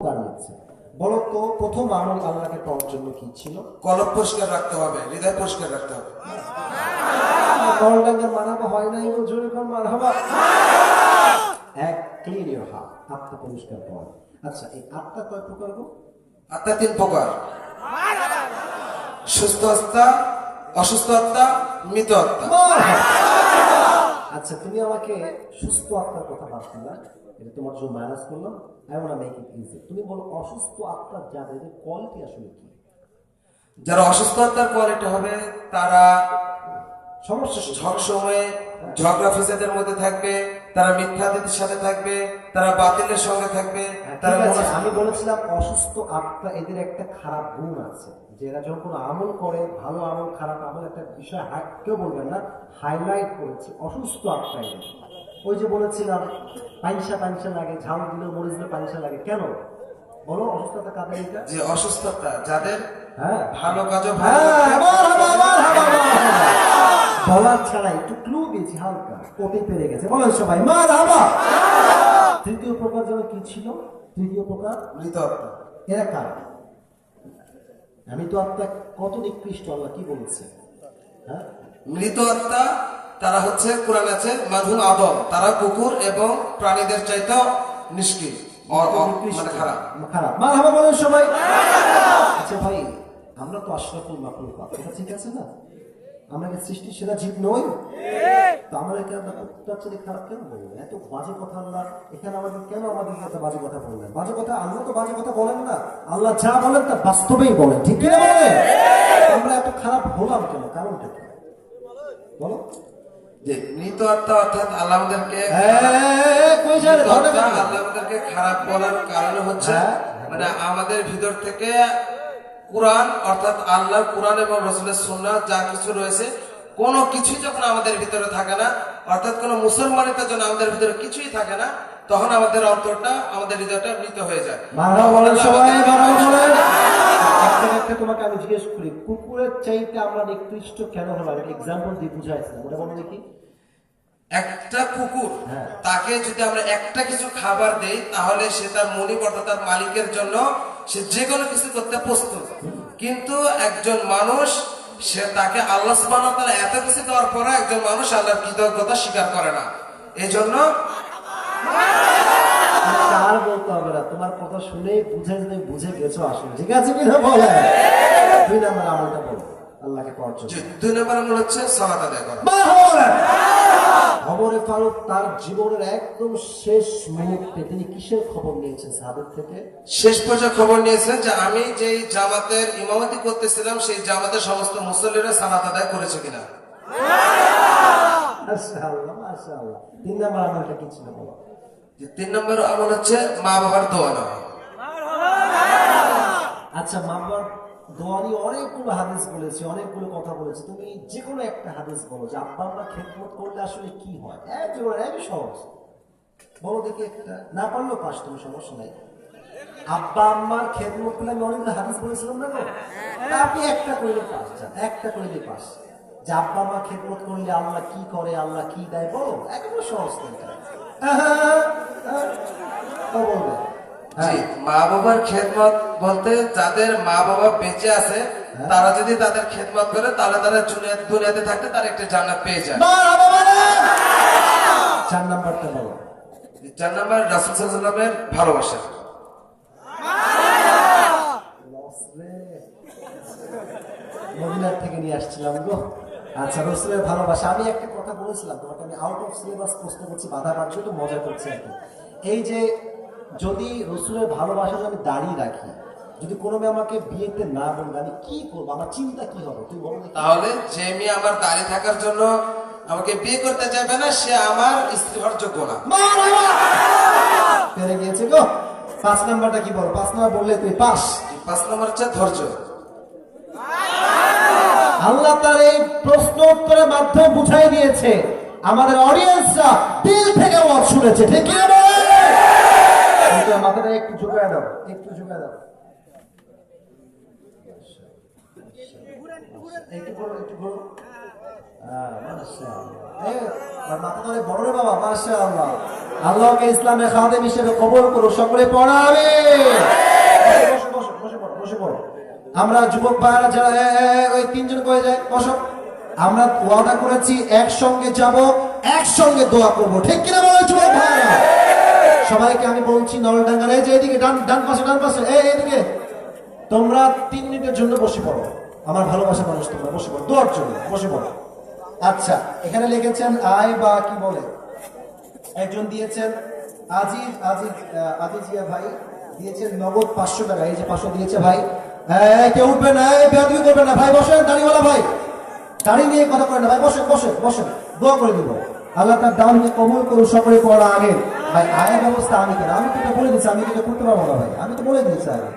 দাঁড়িয়েছে বলো তো প্রথম আমল আল্লাহকে পাওয়ার জন্য কি ছিল? কলব পরিষ্কার রাখতে হবে হৃদয় পরিষ্কার রাখতে হবে। গলডাঙ্গার মারাবা হয় না এবং জোরে কোন মারাবা এক ক্লিন ইউর হার্ট আত্মা পরিষ্কার পাওয়া আচ্ছা এই আত্মা কয় প্রকার গো? আত্মা তিন প্রকার। সুস্থ আত্মা অসুস্থ আত্মা মৃত আত্মা। আচ্ছা তুমি আমাকে সুস্থ আত্মার কথা বাদ দিলা এটা তোমার জন্য মাইনাস করলাম I want make it easy তুমি বলো অসুস্থ আত্মার যাদের কোয়ালিটি আসলে কি? যারা অসুস্থ আত্মার কোয়ালিটি হবে তারা সমস্যা কি? সবসময় ঝগড়া ফেসাদের মধ্যে থাকবে তারা মিথ্যাদের সাথে থাকবে তারা বাতিলের সঙ্গে থাকবে হ্যাঁ, তারা আমি বলেছিলাম অসুস্থ আত্মা এদের একটা খারাপ গুণ আছে। যে এরা যখন কোনো আমল করে ভালো আমল খারাপ আমল একটা বিষয় কেউ বলবেন না হাইলাইট করেছি অসুস্থ আত্মা এদের। ওই যে বলেছিলাম পাইসা পাইসা লাগে ঝাল দিলে মরিচ দিলে পাইসা লাগে। কেন? বলো অসুস্থতা কাদের এটা? যে অসুস্থতা যাদের হ্যাঁ। ভালো কাজও হ্যাঁ। বলার ছাড়া একটু ক্লু দিয়েছি হালকা। কপি পেরে গেছে। বলেন সবাই। মার হাবা তৃতীয় প্রকার যেন কি ছিল? তৃতীয় প্রকার? মৃত আত্মা। এরা কারা আমি তো আত্মা কত নিকৃষ্ট আল্লাহ কি বলেছে? হ্যাঁ? মৃত আত্মা তারা হচ্ছে কোরআন আছে মাধুন আদম। তারা কুকুর এবং প্রাণীদের চাইতেও নিষ্ক্রিয় মানে খারাপ। খারাপ। মার বলেন সবাই। আচ্ছা ভাই আমরা তো আশরাফুল মাকলুক এটা ঠিক আছে না? আমরা কি সৃষ্টি সেরা জীব নই? তো আমরা খারাপ কেন বলব? এত বাজে কথা আল্লাহ এখানে আমাদের কেন আমাদের এত বাজে কথা বললেন? বাজে কথা আল্লাহ তো বাজে কথা বলেন না। আল্লাহ যা বলেন তা বাস্তবেই বলেন ঠিক কিনা বলেন? আমরা এত খারাপ হলাম কেন? কারণটা কি? বলো। যে মৃত আত্মা অর্থাৎ হ্যাঁ। আল্লাহ আমাদেরকে খারাপ বলার কারণ হচ্ছে হ্যাঁ। মানে আমাদের ভিতর থেকে কোরআন অর্থাৎ আল্লাহ কোরআন এবং রসুলের সুন্নাহ যা কিছু রয়েছে কোনো কিছুই যখন আমাদের ভিতরে থাকে না অর্থাৎ কোনো মুসলমানিতে যখন আমাদের ভিতরে কিছুই থাকে না তখন আমাদের অন্তরটা আমাদের হৃদয়টা মৃত হয়ে যায় একটা তোমাকে আমি জিজ্ঞেস করি কুকুরের চাইতে আমরা নিকৃষ্ট কেন হলাম? একটা এক্সাম্পল দিয়ে বুঝাইছিলাম ওটা বলো দেখি। একটা কুকুর হ্যাঁ। তাকে যদি আমরা একটা কিছু খাবার দেই তাহলে সে তার অর্থাৎ তার মালিকের জন্য সে যে কোনো কিছু করতে প্রস্তুত। কিন্তু একজন মানুষ সে তাকে আল্লাহ সুবহানাহু ওয়া তাআলা এত কিছু দেওয়ার পরে একজন মানুষ আল্লাহর কৃতজ্ঞতা স্বীকার করে না। এই জন্য না তোমার কথা শুনে বুঝে যদি বুঝে গেছো আসলে ঠিক আছে কিনা বলে দুই নাম্বার আমলটা বলো আল্লাহকে পাওয়ার জন্য। দুই নম্বর আমল হচ্ছে সালাত আদায় করা। খবরে ফারুক তার জীবনের একদম শেষ মুহূর্তে তিনি কিসের খবর নিয়েছেন সাহাবের থেকে? শেষ পর্যায়ে খবর নিয়েছেন যে আমি যেই জামাতের ইমামতি করতেছিলাম সেই জামাতের সমস্ত মুসল্লিরা সালাত আদায় করেছে কিনা। মাশাআল্লাহ মাশাআল্লাহ। তিন নাম্বার আমলটা কি ছিল বলো? তিন নম্বর আমল হচ্ছে মা বাবার দোয়া নেওয়া আচ্ছা মামার দোয়ানি অনেকগুলো হাদিস বলেছি, অনেকগুলো কথা বলেছি। তুমি যে কোনো একটা হাদিস বলো যে আব্বা আমরা খেদমত করলে আসলে কি হয়? একজন একই সহজ। বলো দেখি একটা। না পারলেও পাস তুমি সমস্যা নাই। আব্বা আম্মার খেদমত করলে আমি অনেকগুলো হাদিস বলেছিলাম না তা আপনি একটা করলে পাস যান একটা করলে পাস। যে আব্বা আম্মা খেদমত করলে আল্লাহ কি করে, আল্লাহ কি দেয়, বলো। একেবারে সহজ তো হ্যাঁ মা বাবার খেদমত বলতে যাদের মা বাবা বেঁচে আছে তারা যদি তাদের খেদমত করে তাহলে তারা দুনিয়া- দুনিয়াতে থাকতে তারা একটা জান্নাত পেয়ে যায়। চার নাম্বারটা বলো। চার নাম্বার রাসুল সাল্লামের ভালোবাসা। মদিনার থেকে নিয়ে আসছিলাম গো। আচ্ছা রসুলের ভালোবাসা। আমি একটা কথা বলেছিলাম তোমাকে আমি আউট অফ সিলেবাস প্রশ্ন করছি বাধা পাচ্ছ তো মজা করছি আর এই যে যদি রসুলের ভালোবাসা আমি দাঁড়িয়ে রাখি যদি কোনো মেয়ে আমাকে বিয়েতে না বলবে আমি কি করব? আমার চিন্তা কি হবে? তুই বলো তাহলে যে মেয়ে আমার দাঁড়িয়ে থাকার জন্য আমাকে বিয়ে করতে যাবে না সে আমার স্ত্রী হওয়ার যোগ্য না। পেরে গিয়েছে গো। পাঁচ নাম্বারটা কি বলো? পাঁচ নাম্বার বললে তুই পাস। পাঁচ নম্বর হচ্ছে ধৈর্য। আল্লাহ তার এই প্রশ্ন উত্তরের মাধ্যমে বুঝাই দিয়েছে। আমাদের অডিয়েন্সরা দিল থেকে ওয়াজ শুনেছে ঠিক মাথাটা একটু একটু হ্যাঁ, বাবা মাশাআল্লাহ। আল্লাহকে ইসলামের খাদেম হিসেবে কবুল করো সকলে পড়াবে বসো বসো বসে পড়ো বসে পড়ো আমরা যুবক ভাইরা যারা ওই তিনজন কয়ে যায়, বসো। আমরা ওয়াদা করেছি, একসঙ্গে যাব, একসঙ্গে দোয়া করব। ঠিক কিনা বলো যুবক ভাইরা? সবাইকে আমি বলছি, নলডাঙ্গার, এই যে এদিকে, ডান ডান পাশে ডান পাশে, এই, এদিকে। তোমরা তিন মিনিটের জন্য বসে পড়ো। আমার ভালোবাসা মানুষ তোমরা বসে পড়ো, দোয়ার জন্য বসে পড়ো। আচ্ছা এখানে লিখেছেন, আয় বা কি বলে? একজন দিয়েছেন, আজিজ আজিজ আজিজিয়া ভাই, দিয়েছেন নগদ পাঁচশো টাকা। এই যে পাঁচশো দিয়েছে ভাই কেউ উঠবে না বেয়াদবি করবে না। ভাই, বসেন, দাঁড়িওয়ালা ভাই। দাড়ি নিয়ে কথা করে না। ভাই, বসেন বসেন বসেন। দোয়া করে দিব। আল্লাহ তার দানকে কমল করুন সকলে পড়া আগে। ভাই, আয়ের ব্যবস্থা আমি কেন আমি তো বলে দিচ্ছি, আমি তো করতে পারব না, ভাই। আমি তো বলে দিচ্ছি আগে।